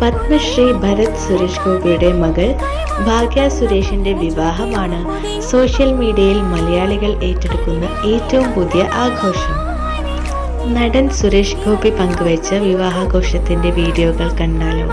പത്മശ്രീ ഭരത് സുരേഷ് ഗോപിയുടെ മകൾ ഭാഗ്യ സുരേഷിന്റെ വിവാഹമാണ് സോഷ്യൽ മീഡിയയിൽ മലയാളികൾ ഏറ്റെടുക്കുന്ന ഏറ്റവും പുതിയ ആഘോഷം. നടൻ സുരേഷ് ഗോപി പങ്കുവച്ച വിവാഹാഘോഷത്തിന്റെ വീഡിയോകൾ കണ്ടാലോ?